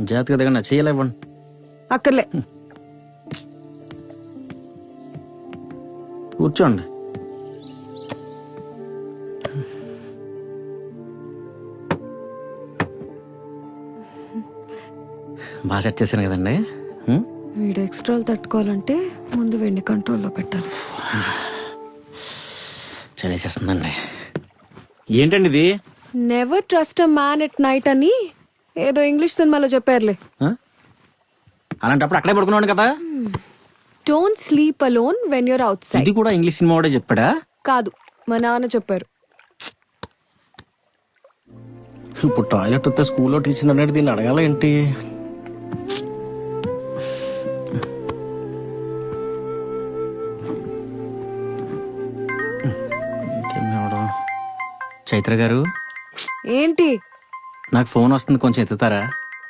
జాగ్రత్తగా దిగండి చేయలేవండి. అక్కర్లే. కూర్చోండి. బాగా సెట్ చేశాను కదండి? వీడు ఎక్స్ట్రాలు తట్టుకోవాలంటే ముందు వీడిని కంట్రోల్లో పెట్టాలి. చలేసేస్తుందండి. ఏంటండి ఇది? Never trust a man at night అని ఏదో ఇంగ్లీష్ సినిమాలో చెప్పారులే? అలాంటప్పుడు అక్కడే పడుకున్నాను కదా? Don't sleep alone when you're outside ఇది కూడా ఇంగ్లీష్ సినిమా వాడే చెప్పాడా? కాదు మా నాన్న చెప్పారు. ఇప్పుడు టాయిలెట్ వస్తే స్కూల్లో టీచర్ అన్నట్టు దీన్ని అడగాల ఏంటి? చైత్ర గారు? ఏంటి? నాకు ఫోన్ వస్తుంది కొంచెం ఎత్తుతారా?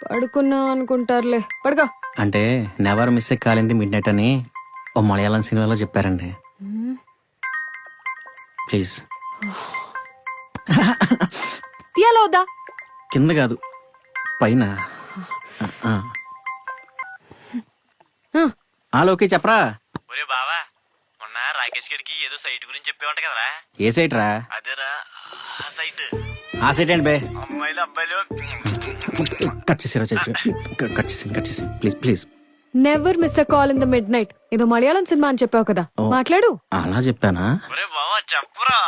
పడుకున్నా అనుకుంటారులే. పడుకో. అంటే never miss call in the midnight అని ఓ మలయాళం సినిమాలో చెప్పారండి. ప్లీజ్. తీయాలా వద్దా? కింద కాదు పైన. ఆ. ఆ, ఆ లోకే చెప్పరా? ఒరే బావా మొన్న రాకేష్ గడికి ఏదో సైట్ గురించి చెప్పేవంట కదరా? ఏ సైట్ రా? అదేరా ఆ సైట్ ఏంటి బే? అమ్మాయిలు అబ్బాయిలు. కట్ చేసారా కట్ చేసాను కట్ చేసాను please please. Never miss a call in the midnight ఏదో మలయాళం సినిమా అని చెప్పావు కదా. మాట్లాడు. అలా చెప్పానా? ఒరే బావా చెప్పరా?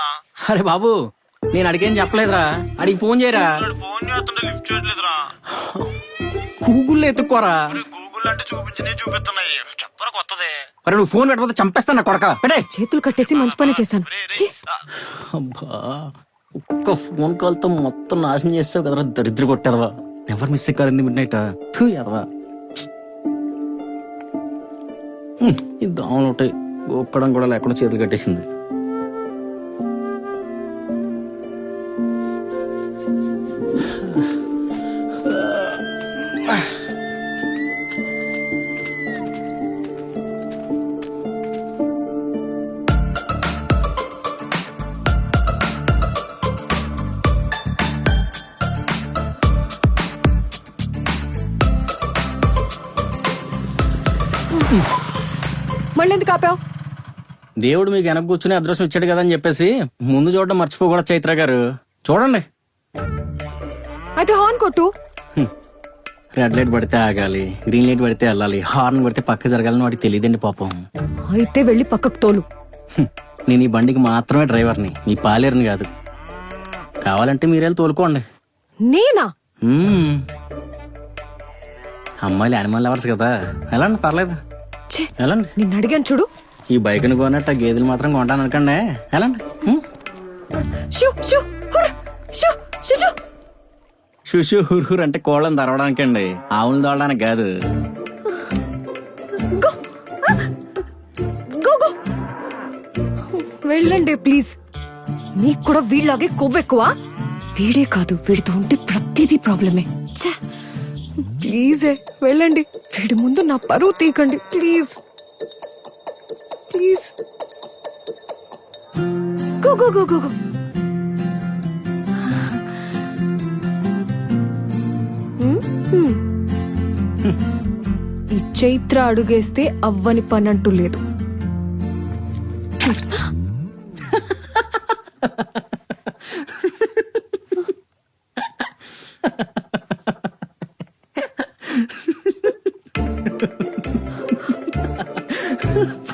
అరే బాబు నేను అడిగేం చెప్పలేదురా. అడిగి ఫోన్ చేయరా? ఫోన్ చేస్తుంటే లిఫ్ట్ చేయట్లేదురా. గూగుల్లో ఎత్తుక్కోరా? ఒరే గూగుల్ అంటే చూపించినే చూపిస్తున్నాయి. చెప్పరా కొత్తదే. అరే నువ్వు ఫోన్ పెట్టకపోతే చంపేస్తాను కొడక. పెట్టే చేతులు కట్టేసి మంచి పని చేశాను. అబ్బా. ఒక్క ఫోన్ కాల్తో మొత్తం నాశనం చేసావు కదరా దరిద్ర కొట్టారవా. ఎవరు miss call in the midnight too ఎదవా ఇది దోమలు ఉంటాయి ఒక్కడం కూడా లేకుండా చేతులు కట్టేసింది. మళ్ళీ ఎందుకు ఆపావు? దేవుడు మీకు వెనక కూర్చుని అదృష్టం ఇచ్చాడు కదా అని చెప్పేసి ముందు చూడడం మర్చిపోకూడదు చైత్ర గారు. చూడండి. అయితే హార్న్ కొట్టు. రెడ్ లైట్ పడితే ఆగాలి గ్రీన్ లైట్ పడితే వెళ్ళాలి హార్న్ పడితే పక్క జరగాలని వాడికి తెలియదండి పాపం. అయితే వెళ్ళి పక్కకు తోలు. నేను ఈ బండికి మాత్రమే డ్రైవర్ని మీ పాలేరుని కాదు. కావాలంటే మీరెళ్ళి తోలుకోండి. నేనా? మ్మ్. అమ్మాయిలు యానిమల్ లవర్స్ కదా. వెళ్ళండి పర్లేదు. నిన్ను అడిగాను చూడు. ఈ బైక్ని కొన్నట్టు ఆ గేదెలు మాత్రం కొంటాను అనకండి. షూ షుషు హుర్ హుర్ అంటే కోళ్ళని తరవడానికండి. ఆవులు తోడడానికి కాదు. వెళ్ళండి ప్లీజ్. నీకు కూడా వీళ్ళలాగే కొవ్వు ఎక్కువ? వీడే కాదు వీడితో ఉంటే ప్రతిదీ ప్రాబ్లమే. ఛే, ప్లీజే వెళ్ళండి. వీడి ముందు నా పరువు తీకండి please. Please. Go go go go ఈ చైత్ర అడుగేస్తే అవ్వని పని అంటూ లేదు.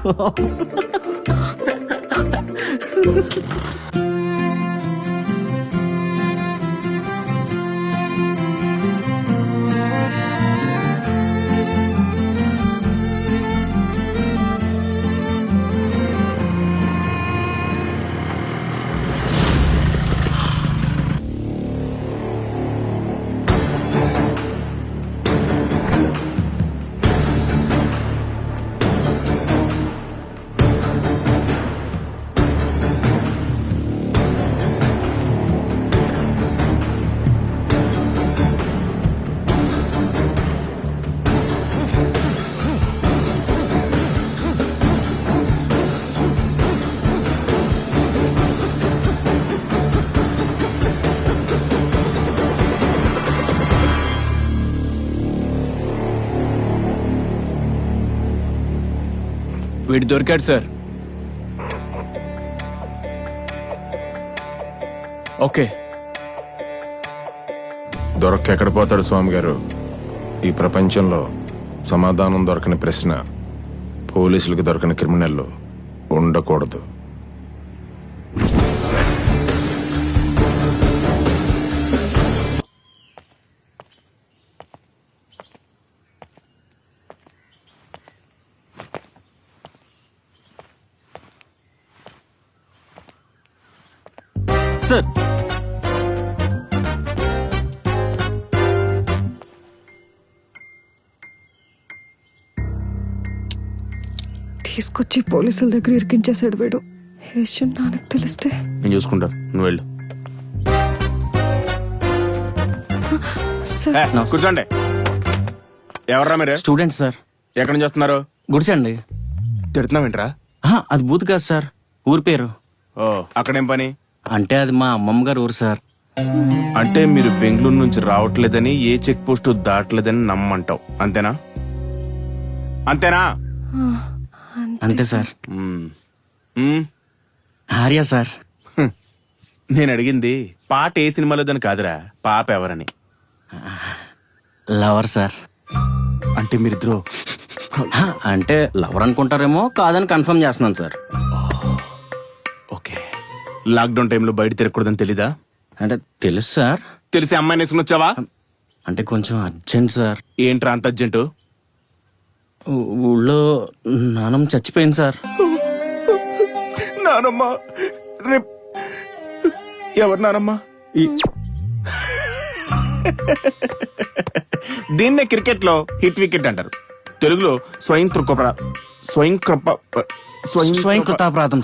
哈 వీడు దొరికాడు సార్. ఓకే. దొరక్క ఎక్కడ పోతాడు స్వామి గారు ఈ ప్రపంచంలో సమాధానం దొరకని ప్రశ్న పోలీసులకు దొరకని క్రిమినల్ ఉండకూడదు. తీసుకొచ్చి పోలీసుల దగ్గర ఇరికించేశాడు వీడు. విషయం నాన్నకు తెలిస్తే. నేను చూసుకుంటాను నువ్వు వెళ్ళు. సార్. కూర్చోండి. ఎవర్రా మీరు? Student sir. ఎక్కడి నుంచి వస్తున్నారు? గుడిసండి. తిడుతున్నావేంట్రా ఆహా, అది బూత్ కాదు సార్. ఊరి పేరు. ఓ అక్కడేం పని? అంటే అది మా అమ్మమ్మ గారు ఊరు సార్. అంటే మీరు బెంగళూరు నుంచి రావట్లేదని ఏ చెక్ పోస్ట్ దాటలేదని నమ్మంటావు. అంతేనా? అంతేనా? అంతే సార్. ఆర్య సార్. నేను అడిగింది పాట ఏ సినిమాలోదని కాదురా పాప ఎవరని. Lover sir. అంటే మీరిద్దరు? అంటే లవర్ అనుకుంటారేమో కాదని కన్ఫర్మ్ చేస్తున్నాను సార్. ఓకే. లాక్డౌన్ టైంలో బయట తిరగకూడదని తెలీదా? అంటే తెలుసు సార్. తెలిసి అమ్మాయిని వేసుకుని వచ్చావా? అంటే కొంచెం అర్జెంట్ సార్. ఏంట్రా అంత అర్జెంటు? ఊళ్ళో నానమ్మ చచ్చిపోయింది సార్. నానమ్మ రేప్ ఎవరు నానమ్మ? ఈ దీన్నే క్రికెట్లో హిట్ వికెట్ అంటారు. తెలుగులో స్వయం కృప స్వయం కృప స్వయం స్వయం కృతాపరాధం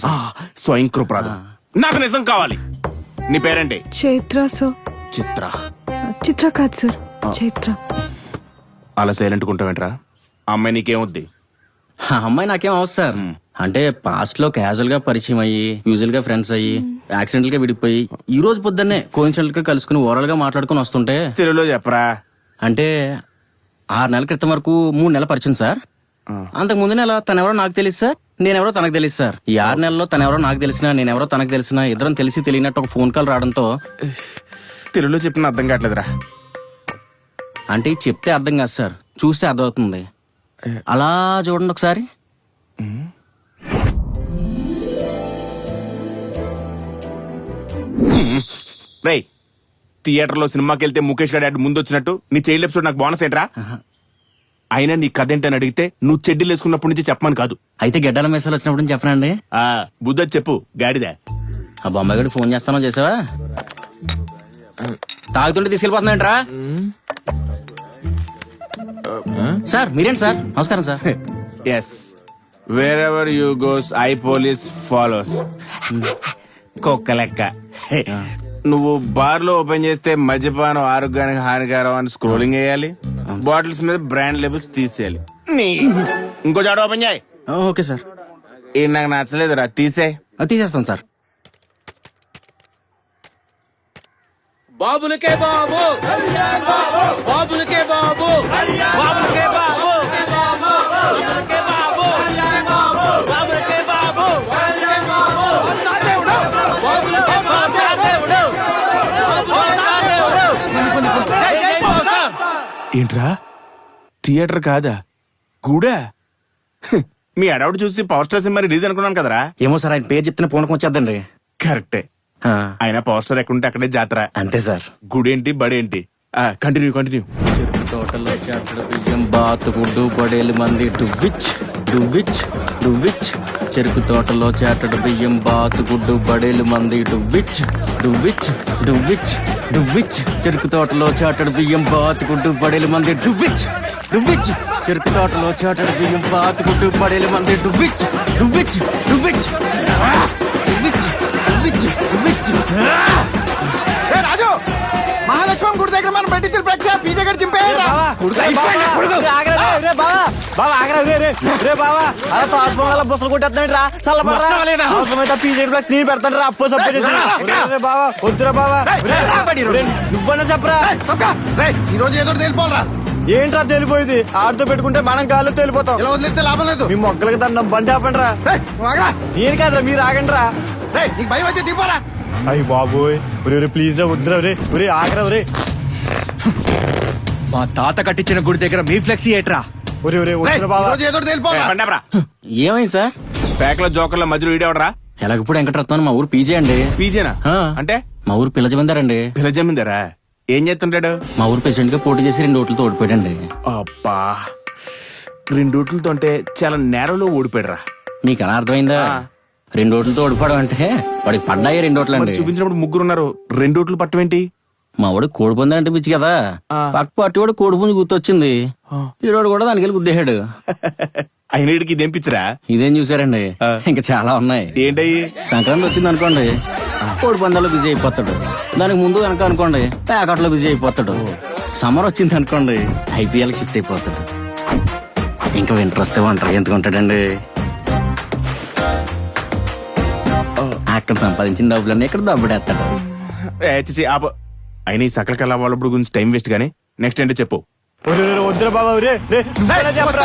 స్వయం కృపరాధం నాకు నిజం కావాలి. నీ పేరేంటి? చైత్ర సార్. చిత్ర. చిత్ర కాదు సార్. చైత్ర. అలా సైలెంట్ ఉంటావేంట్రా? అమ్మాయి నీకేమొద్ది? ఆ అమ్మాయి నాకేం అవసరం. సార్ అంటే పాస్ట్లో క్యాజువల్గా పరిచయం అయ్యి యూజువల్గా ఫ్రెండ్స్ అయ్యి యాక్సిడెంట్గా విడిపోయి ఈ రోజు పొద్దున్నే కోయిన్సిడెంట్గా కలుసుకుని ఓవరాల్గా మాట్లాడుకుని వస్తుంటే తెలుగులో చెప్పరా? అంటే ఆరు నెలల క్రితం వరకు మూడు నెలల పరిచయం సార్. అంతకు ముందు నెల తనెవరో నాకు తెలియదు సార్ నేనెవరో తనకు తెలియదు సార్. ఈ ఆరు నెలల్లో తనెవరో నాకు తెలిసినా నేనెవరో తనకు తెలిసినా ఇద్దరం తెలిసి తెలియనట్టు ఒక ఫోన్ కాల్ రావడంతో తెలుగులో చెప్పిన అర్థం కావట్లేదురా. అంటే చెప్తే అర్థం కాదు సార్ చూస్తే అర్థమవుతుంది. అలా చూడండి ఒకసారి. రే థియేటర్లో సినిమాకి వెళ్తే ముఖేష్ గారి ముందు వచ్చినట్టు నీ చైల్డ్ ఎపిసోడ్ నాకు బోనస్ ఏంట్రా? అయినా నీ కథ ఏంటని అడిగితే నువ్వు చెడ్డీలు వేసుకున్నప్పటి నుంచి చెప్పమని కాదు. అయితే గడ్డల మెసేజ్ వచ్చినప్పుడు చెప్పనండి. ఆ బుద్ధ చెప్పు గాడిదే. ఆ బొమ్మాయి గడి ఫోన్ చేస్తానో చేసావా? తాగుతుంటే తీసుకెళ్ళిపోతున్నాయంట్రా సార్ మీరేంటి సార్? నమస్కారం sir. Yes wherever you goes I police follows కుక్క లెక్క. నువ్వు బార్లో ఓపెన్ చేస్తే మద్యపానం ఆరోగ్యానికి హానికరం అని స్క్రోలింగ్ వేయాలి. బాటిల్స్ మీద బ్రాండ్ లేబుల్స్ తీసేయాలి. నీ ఇంకో చాట ఓపెన్ చేయి. Okay sir. ఇది నాకు నచ్చలేదురా తీసే అది తీసేస్తాను సార్. బాబులకే బాబు. బాబులకే బాబు. బాబులకే బాబు. బాబులకే బాబు. బాబులకే బాబు. బాబులకే బాబు. ఏంట్రా? థియేటర్ కాదా? గూడా హ్, మీ అడవుడు చూసి పవర్ స్టార్ సినిమా రిలీజ్ అనుకున్నాను కదరా? ఏమో సార్ ఆయన పేరు చెప్తున్న పూనకం వచ్చేద్దండి. కరెక్టే. ఆ, అయినా పవర్ స్టార్ ఎక్కడుంటే అక్కడే జాతర. అంతే సార్. గుడేంటి బడేంటి? కంటిన్యూ కంటిన్యూ తోటలో చాటడు బియ్యం బాతుగుడ్డు పడేలు మంది. డువ్విచ్ డువ్విచ్ డువ్విచ్ చెరుకు తోటలో చాటడు బియ్యం బాతుగుడ్డు బడేలు మంది. డువ్విచ్ డువ్విచ్ డువ్విచ్ డువ్విచ్ చెరుకు తోటలో చాటడు బియ్యం బాతుగుడ్డు బడేలు మంది. డువ్విచ్ డువ్విచ్ చెరుకు తోటలో చాటడు బియ్యం బాతుగుడ్డు బడేలు మంది. డువ్విచ్ డువ్విచ్ డువ్విచ్! డువ్విచ్! రాజు! మహాలక్ష్మి గుడి దగ్గర మనం పెట్టించిన ప్రేక్ష పీజే గారు చింపేయండి నువ్వన్నా చెప్పరా? ఈ రోజు ఏదో ఏంట్రా తెలిపోయింది? ఆడితో పెట్టుకుంటే మనం గాల్లో తెలిపోతాం. ఇలా లాభం లేదు. మీ మొక్కలకి దండం బండి ఆపండి రా నేను కాదురా మీరు ఆగండి రా భయం అయితే దిగిపోరా అయ్యి బాబోయ్. ఒరే ఒరే ప్లీజ్ రా వద్దురా ఒరే ఒరే ఆగరా ఒరే మా తాత కట్టించిన గుడి దగ్గర మీ ఫ్లెక్సీ ఏట్రా? ఒరే ఒరే వద్దురా బాబా ఈరోజు ఏదో ఒకటి తెలిపోరా. పండాబ్రా ఏమైంది సార్? ప్యాక్లో జోకర్ల మధ్యలో ఈడేవడరా? ఎలాగప్పుడు వెంకటరత్నం మా ఊరు పీజే అండి. పీజేనా. అంటే? మా ఊరు పిల్ల జమీందారండి. పిలజమ్మిందరా ఏం చేస్తుంటాడు? మా ఊరు ప్రెసిడెంట్గా పోటీ చేసి రెండు ఓట్లతో ఓడిపోయాడండి. అబ్బా. రెండు ఓట్లతో అంటే చాలా నేరలో ఓడిపోయాడురా. మీకు ఎలా అర్థమైందా. రెండు ఓట్లతో ఓడిపోవడం అంటే వాడికి పడ్డాయి రెండు ఓట్లు అండి చూపించినప్పుడు ముగ్గురు ఉన్నారు రెండు ఓట్లు పట్టమేంటి మా వాడు కోడి పుంజు అంటే పిచ్చి కదా. పక్క పార్టీ వాడు కోడి పుంజు గుర్తొచ్చింది. ఈరోడు కూడా దానికి వెళ్ళి గుద్దేశాడు. అయిన వీడికి ఇదేం పిచ్చిరా? ఇదేం చూసారండి. ఇంకా చాలా ఉన్నాయి. ఏంటయ్యి సంక్రాంతి వచ్చింది అనుకోండి. కోడి పందాల్లో బిజీ అయిపోతాడు. దానికి ముందు వెనక అనుకోండి ప్యాకెట్లో బిజీ అయిపోతాడు. సమ్మర్ వచ్చింది అనుకోండి ఐపీఎల్ షిఫ్ట్ అయిపోతాడు. ఇంకా వింటర్ వస్తే ఒంటరి ఎందుకు ఉంటాడండి? అక్కడ సంపాదించిన డబ్బులన్నీ ఇక్కడ దబ్బుడేస్తాడు ఏ, చిచి ఆప అయినా ఈ సకల కళ వాళ్ళప్పుడు గురించి టైం వేస్ట్ గానీ నెక్స్ట్ ఏంటో చెప్పు ఒరే ఒరే వద్దురా బాబా ఒరే రే నువ్వైనా చెప్పరా.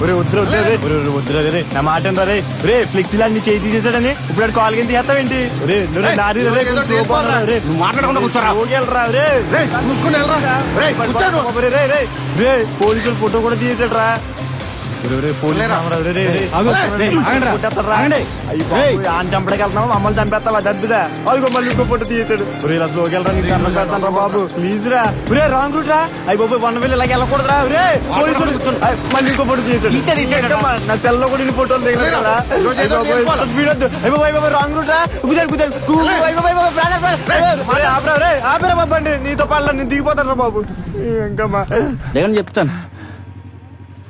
ఒరే వద్దురా వద్దురా రే ఒరే ఒరే వద్దురా రే నా మాట రే రే ఫ్లెక్సీ లాంటి చేయి తీసేసాడని ఇప్పుడు కాల్ కింద చేస్తావేంటి రే నువ్వు రేయ్, నారి నువ్వు రే ఏదో కొంచెం చేసుకోరా. లోపల రే నువ్వు మాట్లాడకుండా కూర్చోరా ఓకేలరా రే రేయ్, చూసుకుని వెళ్ళరా రేయ్, కూర్చోను. రే రే రే రే పోలీసులు ఫోటో కూడా తీసేసాడరా మమ్మల్ని చంపేస్తావా? దద్దుడా అదిగో మళ్ళీ ఇంకో ఫోటో తీసాడు. ఒరే ఇలా స్లోకి వెళ్ళరా రా బాబు ప్లీజ్ రా. ఒరే రాంగ్ రూట్ రా. అయ్యి బాబు వన్ వీల్ ఇలాగ వెళ్ళకూడదురా. ఒరే పోలీసులు అయ్, మళ్ళీ ఇంకో ఫోటో తీసాడు. నా కూడా ఇన్ని ఫోటోలు దిగలేదు కదా. అయ్యి బాబు అయ్యి రాంగ్ రూట్ రా. కుదారు కుదారు. ఆపరా రే ఆపరా నీతో పళ్ళ నేను దిగిపోతాను రా బాబు. లేదని చెప్తాను.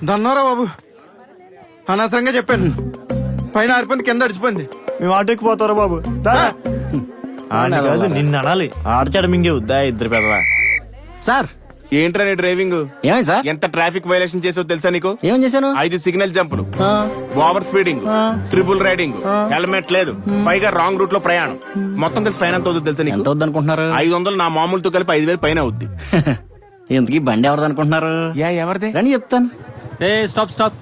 దన్నారా బాబు? అనవసరంగా చెప్పాను. పైన ఆరిపోయింది కింద అడిచిపోయింది. మేము ఆటోకి పోతారా బాబు? కాదు నిన్ను అనాలి. ఆడచాడు మింగే వద్దా ఇద్దరు పెద్దవా సార్. ఏంట్రా నీ డ్రైవింగ్? ఏమైంది సార్? ఎంత ట్రాఫిక్ వైలేషన్ చేసావు తెలుసా నీకు? ఏమని చేశాను? ఐదు signal జంపులు. Over speeding. Triple riding. Helmet లేదు. పైగా రాంగ్ రూట్లో ప్రయాణం. మొత్తం కలిసి ఫైన్ ఎంత అవుతుంది తెలుసా ఎంత నీకు అనుకుంటున్నారు ఐదు వందలు నా మామూలుతో కలిపి ఐదు వేలు పైన అవుద్ది. ఇంతకీ బండి ఎవరిది అనుకుంటున్నారు? యా ఎవరిదే? రండి చెప్తాను. ఏ స్టాప్ స్టాప్.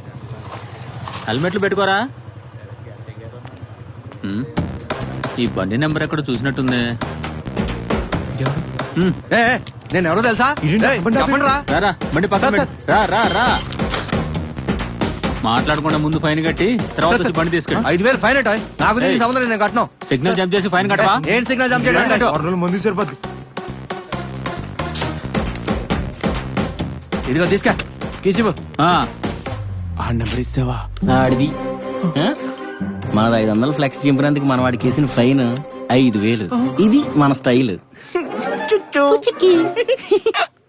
హెల్మెట్లు పెట్టుకోరా? హ్మ్. ఈ బండి నెంబర్ ఎక్కడ చూసినట్టుంది? నేను ఎవరో తెలుసా? రా. బండి పక్కన పెట్టు. రా రా రా. మాట్లాడకుండా ముందు ఫైన్ కట్టి తర్వాత వచ్చి బండి తీసుకెళ్ళి. ఐదు వేలు ఫైన్ అట. నాకు దీనికి. సంబంధం లేదు, నేను కట్టను. సిగ్నల్ జంప్ చేసి ఫైన్ కట్టవా? ఏం సిగ్నల్ జంప్ చేయడం ముందు సరిపోద్ది. ఇదిగో తీసుకా. కీసిబు. ఆ, నెంబర్ ఇస్తావా? ఆడిది ఆ? మనది ఐదు వందలు ఫ్లెక్స్ చింపినందుకు మన వాడికి వేసిన ఫైన్ ఐదు వేలు. ఇది మన స్టైల్